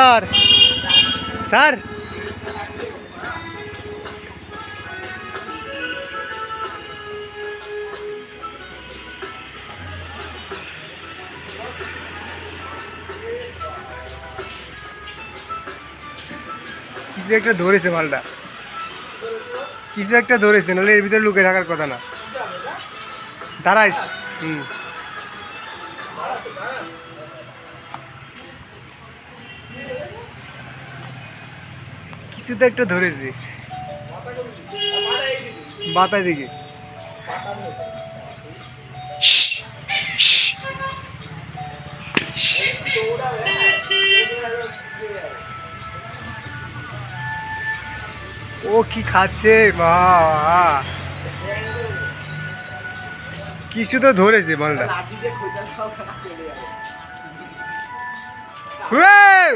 Sir. Sir কিছু একটা ধরেছে মালটা। কিছু একটা ধরেছে, নাহলে এর ভিতরে লুকে থাকার কথা না। দাঁড়াইস। হুম। কিছু তো একটা ধরেছে। বাতায় দিকে। ও কি খাচ্ছে? মা কিছু তো ধরেছে মালটা ওয়াও!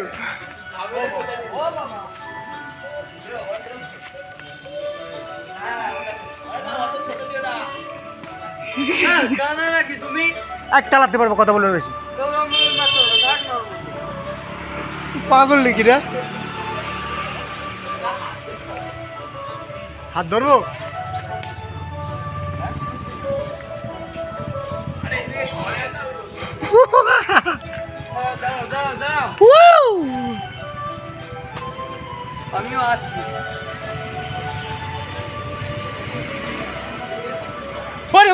এক চালাতে পারব কথা বলবে বেশি। পাগল নাকি রে? হাত ধরবো! আমিও আছি। ওরে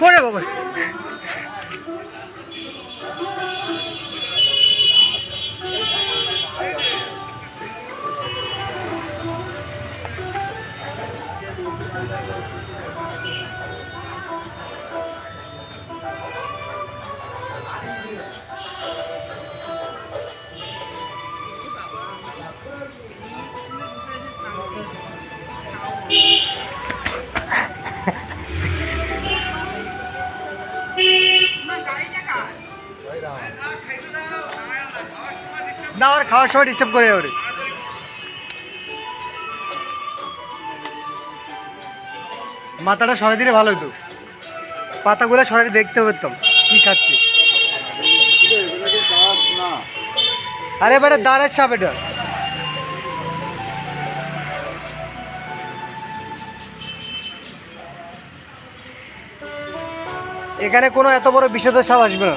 ওরে বাবা না, আর খাওয়ার সময় ডিস্টার্ব করে ওরে। মাথাটা সরাই দিলে ভালো হতো পাতাগুলো সরাই দেখতে পেতাম কি খাচ্ছে। আরে বেটা দাঁড়ের সাপ এটা এখানে কোনো এত বড় বিষধর সাপ আসবে না।